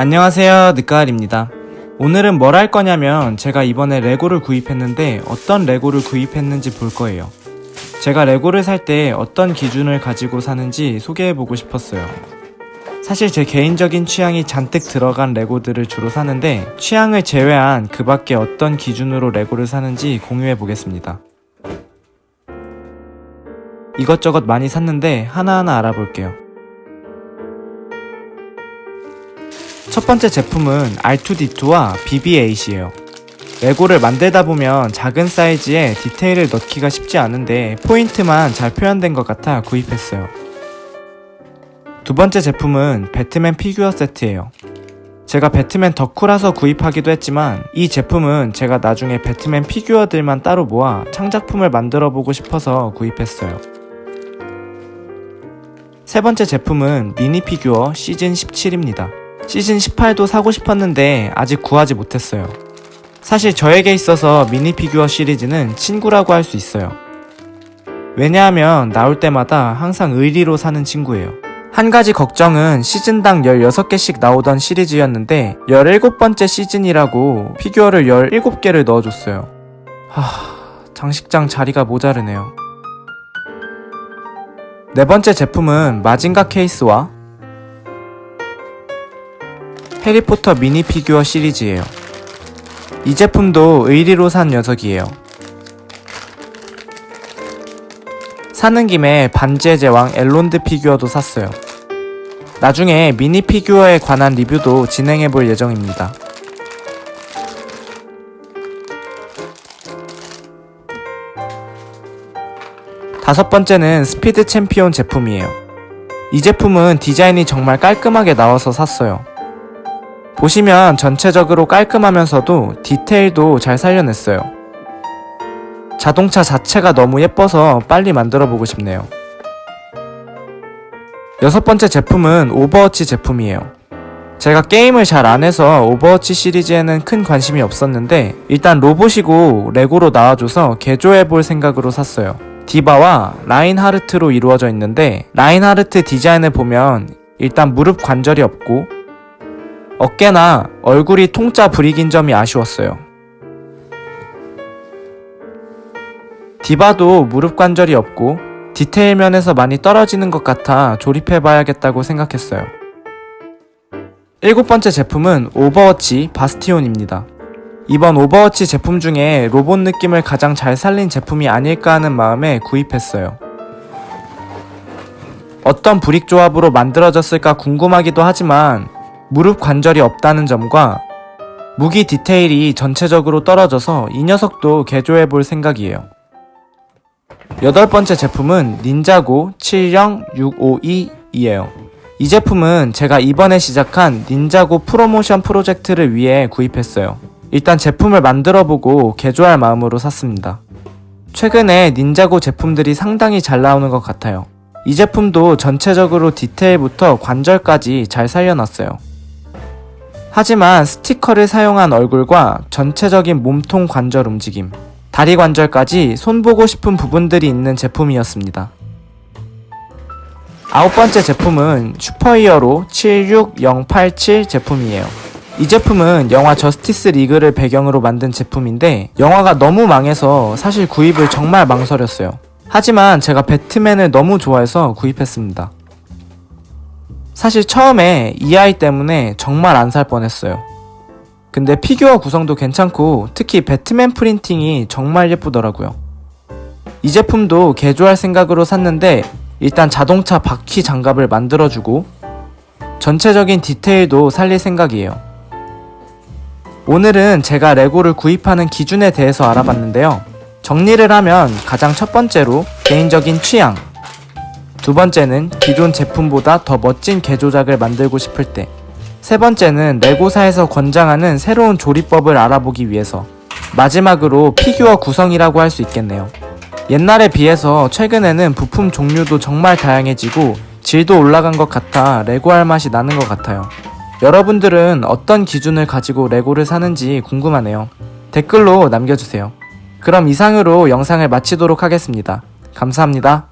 안녕하세요 늦가을입니다. 오늘은 뭘 할 거냐면 제가 이번에 레고를 구입했는데 어떤 레고를 구입했는지 볼 거예요. 제가 레고를 살 때 어떤 기준을 가지고 사는지 소개해보고 싶었어요. 사실 제 개인적인 취향이 잔뜩 들어간 레고들을 주로 사는데 취향을 제외한 그 밖에 어떤 기준으로 레고를 사는지 공유해보겠습니다. 이것저것 많이 샀는데 하나하나 알아볼게요 첫 번째 제품은 R2D2와 BB-8이에요. 레고를 만들다 보면 작은 사이즈에 디테일을 넣기가 쉽지 않은데 포인트만 잘 표현된 것 같아 구입했어요. 두 번째 제품은 배트맨 피규어 세트예요. 제가 배트맨 덕후라서 구입하기도 했지만 이 제품은 제가 나중에 배트맨 피규어들만 따로 모아 창작품을 만들어 보고 싶어서 구입했어요. 세 번째 제품은 미니 피규어 시즌 17입니다. 시즌 18도 사고 싶었는데 아직 구하지 못했어요. 사실 저에게 있어서 미니 피규어 시리즈는 친구라고 할 수 있어요. 왜냐하면 나올 때마다 항상 의리로 사는 친구예요. 한 가지 걱정은 시즌당 16개씩 나오던 시리즈였는데 17번째 시즌이라고 피규어를 17개를 넣어줬어요. 하... 장식장 자리가 모자르네요. 네 번째 제품은 마징가 케이스와 해리포터 미니 피규어 시리즈예요. 이 제품도 의리로 산 녀석이에요. 사는 김에 반지의 제왕 엘론드 피규어도 샀어요. 나중에 미니 피규어에 관한 리뷰도 진행해 볼 예정입니다. 다섯 번째는 스피드 챔피온 제품이에요. 이 제품은 디자인이 정말 깔끔하게 나와서 샀어요. 보시면 전체적으로 깔끔하면서도 디테일도 잘 살려냈어요. 자동차 자체가 너무 예뻐서 빨리 만들어 보고 싶네요. 여섯 번째 제품은 오버워치 제품이에요. 제가 게임을 잘 안 해서 오버워치 시리즈에는 큰 관심이 없었는데 일단 로봇이고 레고로 나와줘서 개조해 볼 생각으로 샀어요. 디바와 라인하르트로 이루어져 있는데 라인하르트 디자인을 보면 일단 무릎 관절이 없고 어깨나 얼굴이 통짜 브릭인 점이 아쉬웠어요. 디바도 무릎 관절이 없고 디테일 면에서 많이 떨어지는 것 같아 조립해봐야겠다고 생각했어요. 일곱 번째 제품은 오버워치 바스티온입니다. 이번 오버워치 제품 중에 로봇 느낌을 가장 잘 살린 제품이 아닐까 하는 마음에 구입했어요. 어떤 브릭 조합으로 만들어졌을까 궁금하기도 하지만 무릎 관절이 없다는 점과 무기 디테일이 전체적으로 떨어져서 이 녀석도 개조해 볼 생각이에요. 여덟 번째 제품은 닌자고 70652이에요. 이 제품은 제가 이번에 시작한 닌자고 프로모션 프로젝트를 위해 구입했어요. 일단 제품을 만들어 보고 개조할 마음으로 샀습니다. 최근에 닌자고 제품들이 상당히 잘 나오는 것 같아요. 이 제품도 전체적으로 디테일부터 관절까지 잘 살려놨어요. 하지만 스티커를 사용한 얼굴과 전체적인 몸통 관절 움직임, 다리 관절까지 손보고 싶은 부분들이 있는 제품이었습니다. 아홉 번째 제품은 슈퍼히어로 76087 제품이에요. 이 제품은 영화 저스티스 리그를 배경으로 만든 제품인데 영화가 너무 망해서 사실 구입을 정말 망설였어요. 하지만 제가 배트맨을 너무 좋아해서 구입했습니다. 사실 처음에 이 아이 때문에 정말 안 살 뻔했어요. 근데 피규어 구성도 괜찮고 특히 배트맨 프린팅이 정말 예쁘더라고요. 이 제품도 개조할 생각으로 샀는데 일단 자동차 바퀴 장갑을 만들어주고 전체적인 디테일도 살릴 생각이에요. 오늘은 제가 레고를 구입하는 기준에 대해서 알아봤는데요. 정리를 하면 가장 첫 번째로 개인적인 취향, 두 번째는 기존 제품보다 더 멋진 개조작을 만들고 싶을 때, 세 번째는 레고사에서 권장하는 새로운 조립법을 알아보기 위해서, 마지막으로 피규어 구성이라고 할 수 있겠네요. 옛날에 비해서 최근에는 부품 종류도 정말 다양해지고 질도 올라간 것 같아 레고 할 맛이 나는 것 같아요. 여러분들은 어떤 기준을 가지고 레고를 사는지 궁금하네요. 댓글로 남겨주세요. 그럼 이상으로 영상을 마치도록 하겠습니다. 감사합니다.